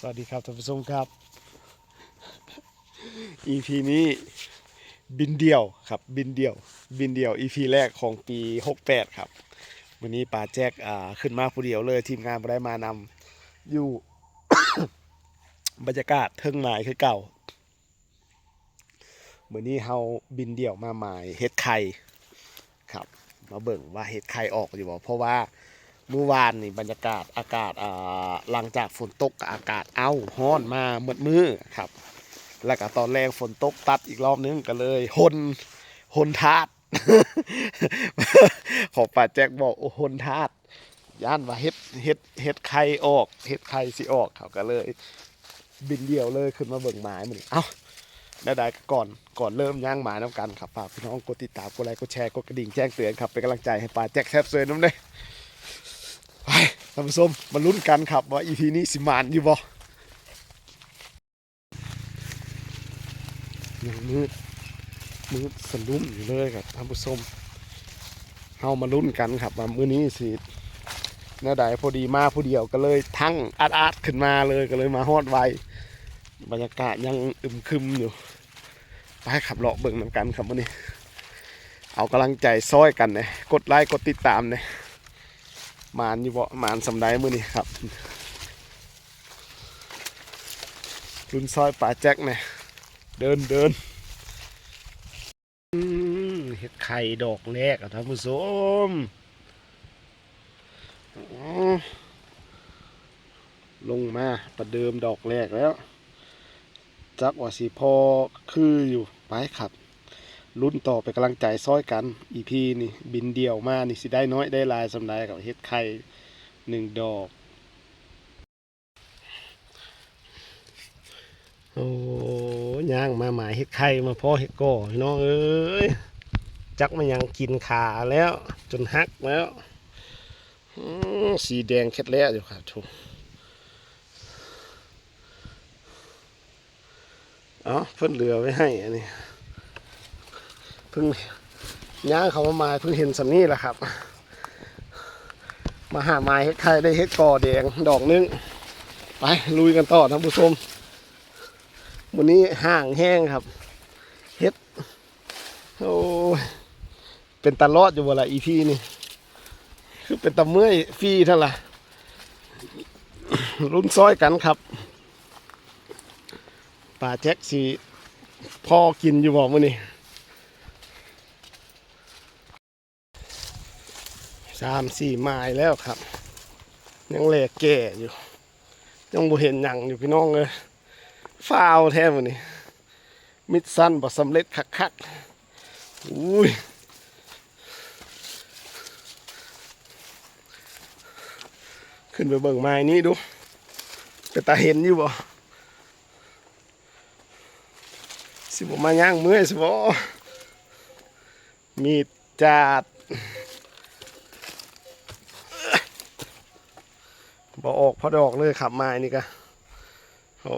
สวัสดีครับท่านผู้ชมครับ EP นี้บินเดียวครับบินเดียว บินเดียว EP แรกของปี 68 ครับ วันนี้ป่าแจ็คอ่าขึ้นมาผู้เดียวเลยทีมงานบ่ได้มานำอยู่ บรรยากาศเทิงหมายคือเก่ามื้อนี้เฮาบินเดี่ยวมาหมายเฮ็ดไข่ครับ มาเบิ่งว่าเฮ็ดไข่ออกอยู่บ่เพราะว่า เมื่อวานนี่บรรยากาศอากาศอ่าหลังจากฝนตกก็อากาศเอ้าฮ้อนมาเมืดมือครับ แล้วก็ตอนแรกฝนตกตัดอีกรอบนึงก็เลยหนหนทาด ขอป้าแจ็คบอกโอ้หนทาดย่านว่าเฮ็ดเฮ็ดเฮ็ดไข่ออกเฮ็ดไข่สิออกเขาก็เลย บินเดียวเลยขึ้นมาเบิ่งไม้มันเอ้าได้ได้ก่อนก่อนเริ่มย่างหมาน้ำกันครับฝากพี่น้องกดติดตามกดไลค์กดแชร์กดกระดิ่งแจ้งเตือนครับเป็นกำลังใจให้ป้าแจ็คแซบเซยน้ำเลย ไปท่านผู้ชมมาลุ้นกันครับว่าอีพีนี้สิมานอยู่บ่ยังมืดมืดสลุ่มอยู่เลยครับท่านผู้ชมเฮามาลุ้นกันครับว่ามื้อนี้สิหน้าใดพอดีมาผู้เดียวก็เลยทั้งอาดอาดๆขึ้นมาเลยก็เลยมาฮอดไวบรรยากาศยังอึมครึมอยู่ ไปขับเลาะเบิ่งนำกันครับมื้อนี้ เอากำลังใจซ้อยกันเนี่ยกดไลค์กดติดตามเนี่ย มานอยู่บ่มานสำได้มือนี้ครับรุ่นซอยป่าแจ็คเนี่ยเดินเดินอืมเห็ดไข่ดอกแรกอะท่านผู้ชมลงมาประเดิมดอกแรกแล้ว จักว่าสีพอคืออยู่ไปครับ รุ่นต่อไปกำลังใจซ้อยกันอีพีนี่บินเดี่ยวมานี่สิได้น้อยได้ลายสำได้กับเฮ็ดไข่หนึ่งดอก โอ้ย่างมาหมายเฮ็ดไข่มาพ่อเฮ็ดก่อน้องเอ้ยจักมันยังกินขาแล้ว จนหักแล้วสีแดงเค็ดแล้วอยู่ครับทุกอ๋อเพิ่นเหลือไว้ให้อันนี้ พิ่งย่างเขามามาเพิ่งเห็นสำนี้แหละครับ มาหาไม้เฮ็ดไข่ได้เฮ็ดกอแดงดอกหนึง ไปลุยกันต่อท่านผู้ชมวันนี้ห่างแห้งครับเฮ็ดโอ้เป็นตาลอดอยู่เวลาอีพีนี่ คือเป็นตาเมื่อยฟรีเท่าไหร่รุ่นซ้อยกันครับป่าแจ็คสีพ่อกินอยู่บอกมื่อนี้ สามสี่ไม้แล้วครับ ยังแหลกแก่อยู่ ยังบ่เห็นหยังอยู่พี่น้องเลยฟ้าวแท้วันนี้ มิดสั้นบ่สำเร็จคักๆอุ้ยขึ้นไปเบิ่งไม้นี้ดูเป็นตาเห็นอยู่บ่สิบ่มาย่างเมื่อยสิบ่มีดจาด บอออกพอดอกเลยขับมานี่ก็โอ้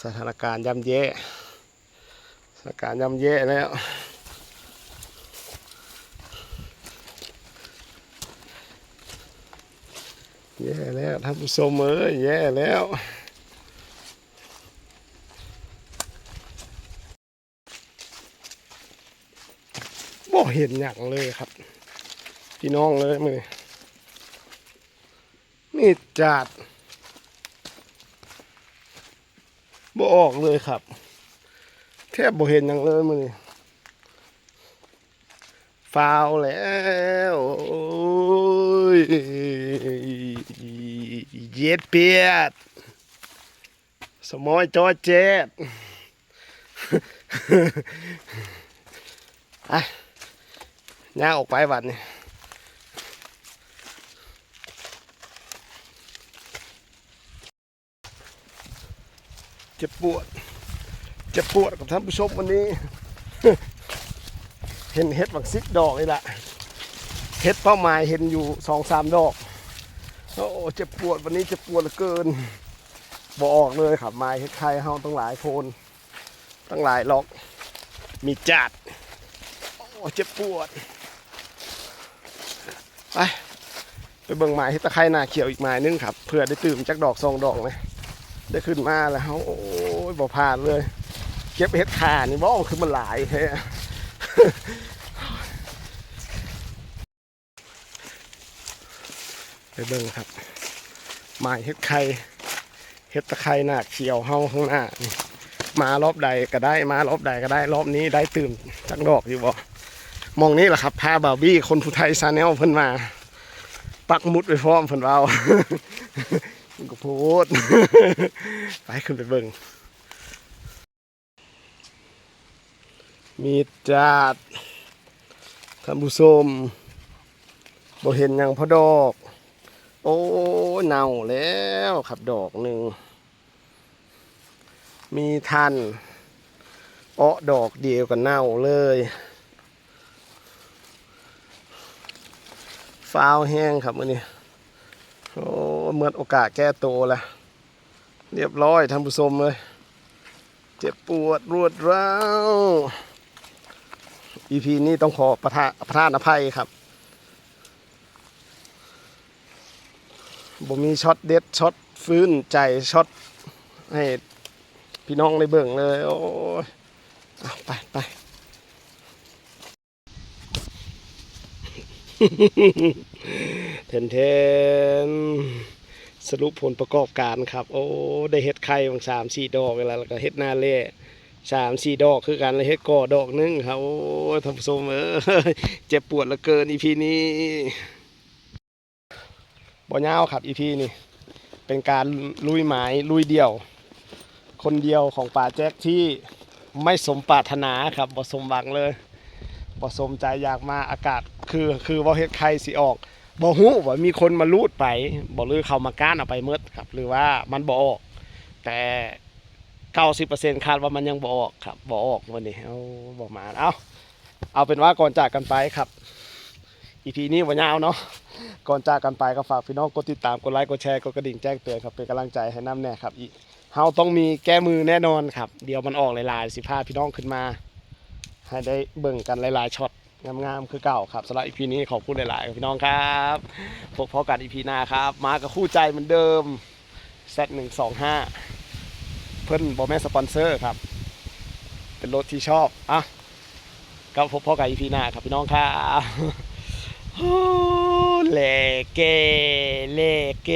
สถานการณ์ย่ำแย่สถานการณ์ย่ำแย่แล้วแย่แล้วท่านผู้ชมเอ้ยแย่แล้วบ่เห็นอย่างเลยครับ พี่น้องเลยมือ มีดจาดบ่ออกเลยครับ แทบบ่เห็นหยังเลยมือนี้ฟาวแล้วเย็ดเปียด สมอยจอเจ็ดอะย่าออกไปบัดนี้ เจ็บปวด เจ็บปวดกับท่านผู้ชมวันนี้ เห็นเห็ดบักซิกดอกนี่แหละเห็ดเป้าหมายเห็นอยู่สองสามดอก โอ้เจ็บปวดวันนี้เจ็บปวดเหลือเกินบออกเลยครับไม้เห็ดไข่เฮาตั้งหลายโคนตั้งหลายล็อก มีจัดโอ้เจ็บปวด ไปไปเบิ่งไม้ที่ตะไคร่หน้าเขียวอีกไม้นึงครับเพื่อได้ตื่มจากดอกสองดอกเลย ได้ขึ้นมาแล้ว โอ้ยบ่พลาดเลย เก็บเห็ดขานี่บ่คือมันหลายแท้ไปเบิ่งครับไม้เห็ดไข่เห็ดตะไคร่หน้าเขียวเฮาข้างหน้านี่มารอบใดก็ได้มารอบใดก็ได้รอบนี้ได้ตื่มจากดอกอยู่บ่มองนี่แหละครับพาบาวบี้คนผู้ไทยซาแนลเพิ่นมา ปักมุดไปพร้อมเพิ่นเว้า ก็โพดไปขึ้นไปเบิ่งมีจาดท่านผู้ชมบ่เห็นยังพอดอก โอ้เน่าแล้วครับดอกหนึ่ง มีทันเออดอกเดียวกันเน่าเลยฟ้าวแห้งครับมื่อนี้ อ้เมื่อโอกาสแก้ตัวล้วเรียบร้อยท่านผู้ชมเลย เจ็บปวดรวดร้าว EP นี้ต้องขอประทานประทานอภัยครับบ่มีช็อตเด็ดช็อตฟื้นใจช็อตให้พี่น้องในเบิ่งเลย โอ้ยอไปไปเทนเทน สรุปผลประกอบการครับ โอ้ได้เฮ็ดไข่บางสามสี่ดอกแล้วแล้วก็เฮ็ดหนาเล่สามสี่ดอกคือกันแล้วเฮ็ดก่อดอกหนึงครับโอ้ท่านผู้ชมเออเจ็บปวดเหลือเกินอีพีนี้บ่ยาวครับอีพีนี้เป็นการลุยไม้ลุยเดี่ยว คนเดียวของป่าแจ็คที่ไม่สมปรารถนาครับบ่สมหวังเลยบ่สมใจอยากมาอากาศคือคือว่าเฮ็ดไข่สิออก บ่ฮู้ว่ามีคนมาลูดไปบ่หรือเขามาก้านเอาไปเมดครับ หรือว่ามันบ่ออก แต่90%คาดว่ามันยังบ่ออกครับบ่ออกวันนี้เอาบ่มาเอาเอาเป็นว่าก่อนจากกันไปครับ EP นี้บ่ยาวเนาะก่อนจากกันไปก็ฝากพี่น้องกดติดตามกดไลค์กดแชร์กดกระดิ่งแจ้งเตือนครับเป็นกำลังใจให้น้ำแน่ครับอีเฮาต้องมีแก้มือแน่นอนครับ เดี๋ยวมันออกหลายๆสิพาพี่น้องขึ้นมา ให้ได้เบิ่งกันหลายๆช็อต งามๆคือเก่าครับสำหรับอีพีนี้ขอบคุณหลายๆพี่น้องครับพบพอกันอีพีหน้าครับ มากับคู่ใจเหมือนเดิม Z หนึ่งสองห้าเพิ่นบอแม่สปอนเซอร์ครับ เป็นรถที่ชอบอะก็พบพอกันอีพีหน้าครับพี่น้องครับเลเกเลเก